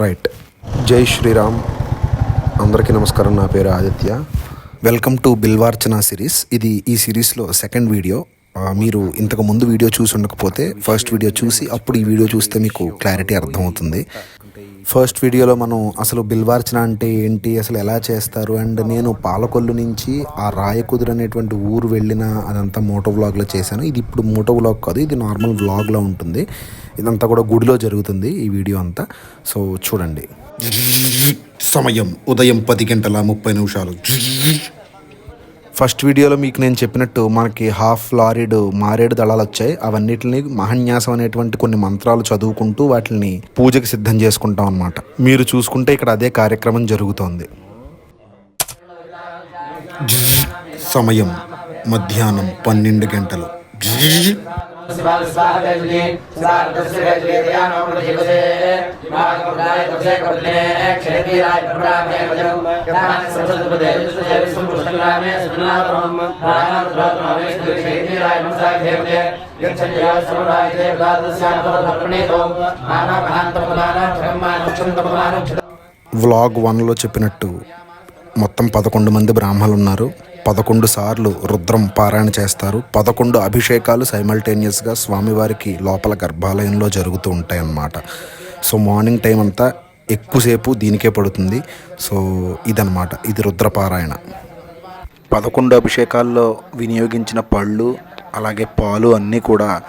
Right జై శ్రీరామ్ అందరికీ నమస్కారం. నా పేరు Aditya. Welcome to Bilvarchana series ఇది ఈ సిరీస్లో సెకండ్ వీడియో మీరు ఇంతకు ముందు వీడియో చూసి ఉండకపోతే ఫస్ట్ వీడియో చూసి అప్పుడు ఈ వీడియో చూస్తే మీకు క్లారిటీ అర్థమవుతుంది. ఫస్ట్ వీడియోలో మనం అసలు బిల్వార్చన అంటే ఏంటి అసలు ఎలా చేస్తారు? అండ్ నేను పాలకొల్లు నుంచి ఆ రాయకుదురు అనేటువంటి ఊరు వెళ్ళిన అదంతా మోటో వ్లాగ్లో చేశాను. ఇది ఇప్పుడు మోటో వ్లాగ్ కాదు ఇది నార్మల్ వ్లాగ్లో ఉంటుంది. ఇదంతా కూడా గుడిలో జరుగుతుంది ఈ వీడియో అంతా. సో చూడండి. సమయం ఉదయం పది గంటల ముప్పై నిమిషాలు. ఫస్ట్ వీడియోలో మీకు నేను చెప్పినట్టు మనకి హాఫ్ లారీడ్ మారేడు దళాలు వచ్చాయి. అవన్నిటిని మహన్యాసం అనేటువంటి కొన్ని మంత్రాలు చదువుకుంటూ వాటిని పూజకి సిద్ధం చేసుకుంటాం అనమాట మీరు చూసుకుంటే ఇక్కడ అదే కార్యక్రమం జరుగుతోంది. సమయం మధ్యాహ్నం పన్నెండు గంటలు. వ్లాగ్ వన్లో చెప్పినట్టు మొత్తం పదకొండు మంది బ్రాహ్మలు ఉన్నారు పదకొండు సార్లు రుద్రం పారాయణ చేస్తారు. పదకొండు అభిషేకాలు సైమల్టేనియస్గా స్వామివారికి లోపల గర్భాలయంలో జరుగుతూ ఉంటాయన్నమాట. సో మార్నింగ్ టైం అంతా ఎక్కువసేపు దీనికే పడుతుంది. సో ఇదనమాట ఇది రుద్రపారాయణ పదకొండు అభిషేకాల్లో వినియోగించిన పళ్ళు అలాగే పాలు అన్నీ కూడా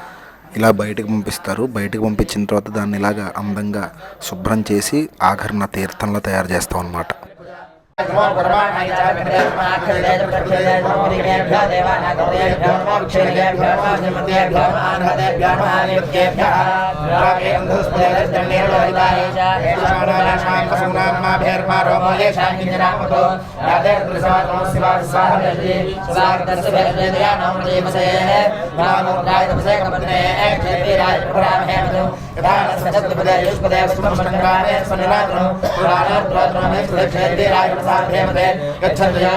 ఇలా బయటకు పంపిస్తారు. బయటకు పంపించిన తర్వాత దాన్ని ఇలాగా అందంగా శుభ్రం చేసి ఆఖరణ తీర్థంలో తయారు చేస్తాం అన్నమాట नमो परमाणाय चार्यमाखिलेभ्यः देवानां गौरेभ्यः नमो क्षीरेभ्यः नमो श्रीमतेभ्यः नमो आनन्देभ्यः नमो आदित्येभ्यः रामेन्द्रस्तेजस्तमेलोहिताय च एषाणानां पशूनां मा भेर्मा रोमो येषां किञ्चनामतो राधेर्दृशवातो शिवाय स्वाहति स्वागतस्य भेदया नाम जीवसेः नामो राय तपसे कपत्ने क्षेत्रीराय प्रभरामहे गच्छन्तया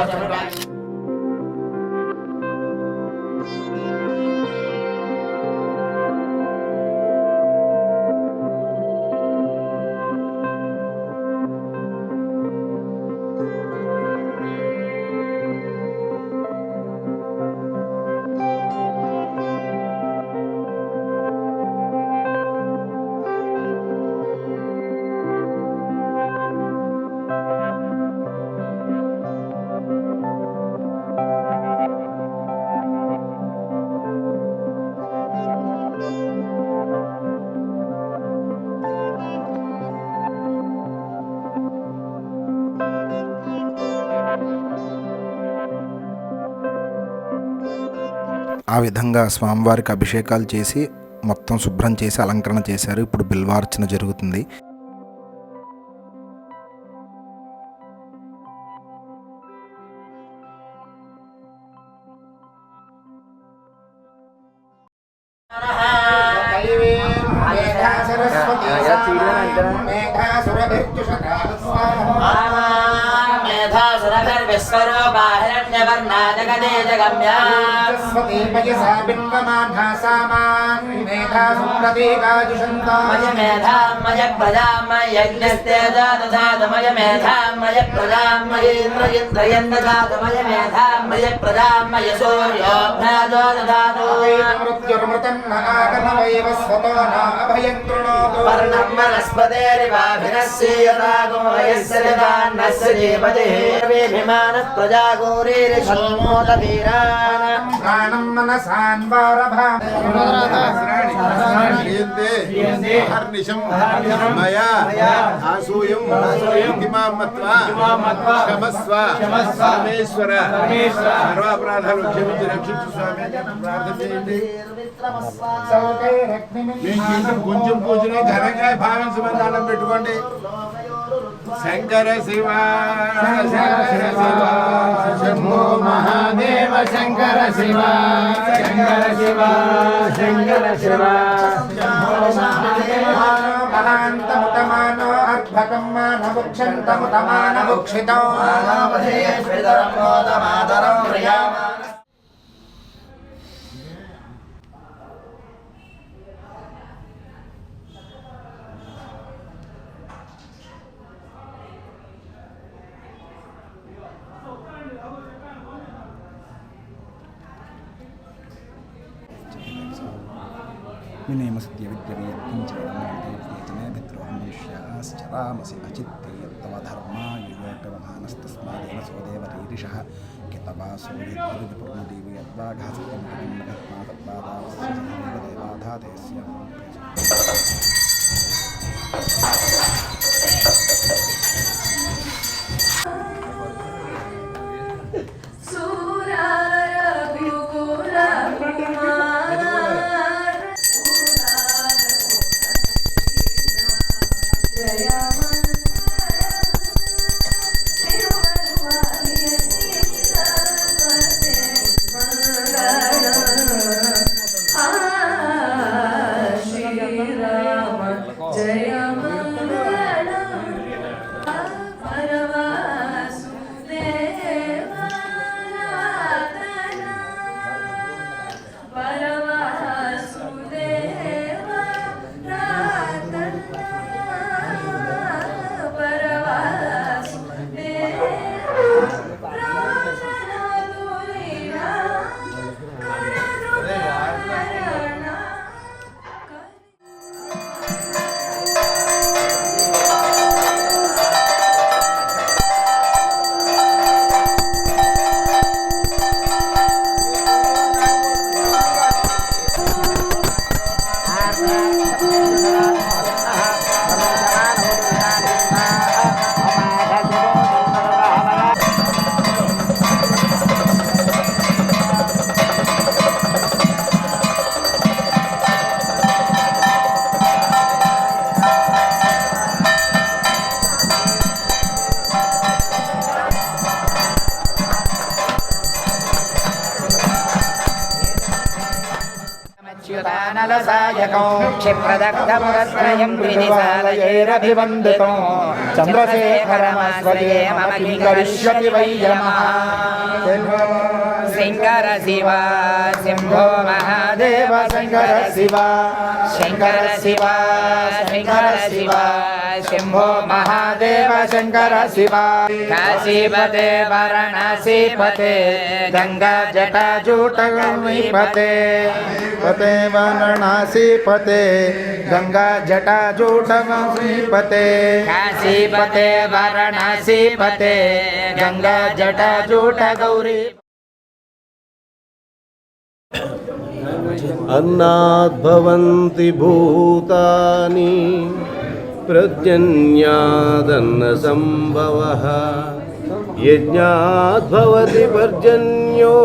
ఆ విధంగా స్వామివారికి అభిషేకాలు చేసి మొత్తం శుభ్రం చేసి అలంకరణ చేశారు. ఇప్పుడు బిల్వార్చన జరుగుతుంది. మయ మేధామయ ప్రజామయ యజ్ఞస్తేజాదధాతమయ మేధామయ ప్రజామయేంద్ర ఇంద్రయన్న జాతమయ మేధామయ ప్రజామయ సూర్యోభ్యాజో దధాతు వర్ణం వనస్పతేరివాభినస్యరాగోయస్య జీవతే విమానః ప్రజాగోరీరిషోమోద వీరాన్ ప్రాణం మనసాన్వారభాంతే అహర్నిశం మయా ఆసూయం మత్వా క్షమస్వ పరమేశ్వర సర్వాపరాధాలు క్షమించి రక్షించు స్వామి ప్రార్థన చేయండి ఇంట్లో కొంచెం పూజని ఘనంగా భావించమని దండం పెట్టుకోండి. శంకర శివ శంకర శివ శంభో మహాదేవ శంకర శివ శంకర శివ శంకర శివ. మహాంతముతమానో అద్భకం మానభుక్షంతముతమానభుక్షితో విద్యవేద్యంచనే పితృహమేష్యాశ్చరామసి అచిత్తే తవ ధర్మాయుయోపమానస్తస్మాదేన సోదేవరీరిష కితవాసోదిపూర్ణదేవి యద్వాఘాసత్యమాతత్పాదాదేవాధాతేస్య च्युतानलसायकौ क्षिप्रदग्धमुरत्रयं विधिसालयैरभिवन्दितो चन्द्रशेखरमस्वये मम किं करिष्यति वै यमः शङ्कर शिव शम्भो महादेव शङ्कर शिव शङ्कर शिव शङ्कर शिव शम्भो महादेव शङ्कर शिव। काशीपते वाराणसीपते गङ्गा जटाजूटपते पते वाराणसी पते गंगा जटा काशीपते वाराणसीपते गङ्गा जटाजूट अन्नाद्भवन्ति भूतानि प्रजन्यादन्नसम्भवः यज्ञाद्भवति पर्जन्यो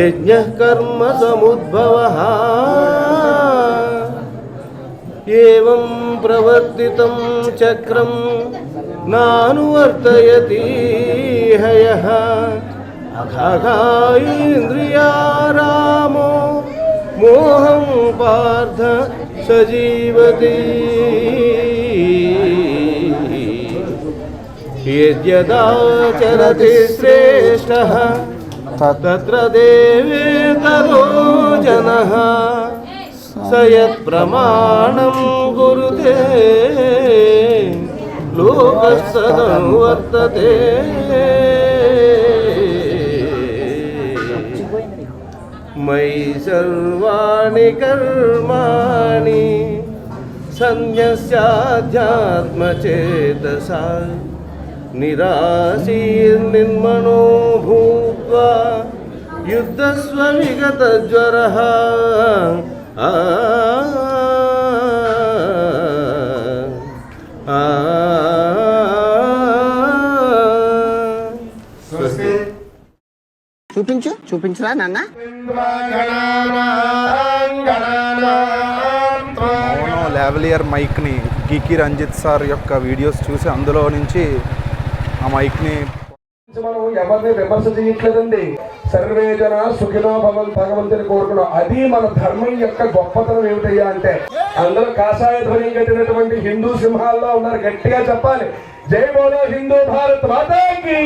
यज्ञः कर्म समुद्भवः एवं प्रवर्तितं चक्रं नानुवर्तयति हयः अघायेन्द्रियारामो मोहं पार्थ सजीवति। यद्यदाचरति श्रेष्ठः तत्र देवेतरो जनः। स यत्प्रमाणं कुरुते लोकस्तदनुवर्तते। मयि सर्वाणि कर्माणि सन्न्यस्याध्यात्मचेतसा निराशीर्निर्मणो भूत्वा युद्धस्व विगतज्वरः आ आ చూపించు చూపించరా నాన్న? లావలియర్ మైక్ని గికి రంజిత్ సార్ యొక్క వీడియోస్ చూసి అందులో నుంచి ఆ మైక్ని మనం ఎవరిని విమర్శ చేయట్లేదండి. సర్వే జన సుఖినో భవన్ భగవంతుని కోరుకున్నాం అది మన ధర్మం యొక్క గొప్పతనం ఏమిటయ్యా అంటే అందరూ కాషాయ ధ్వని కట్టినటువంటి హిందూ సింహాల్లో ఉన్నారు. గట్టిగా చెప్పాలి. జై బోలో హిందూ భారత్ మాతాకి!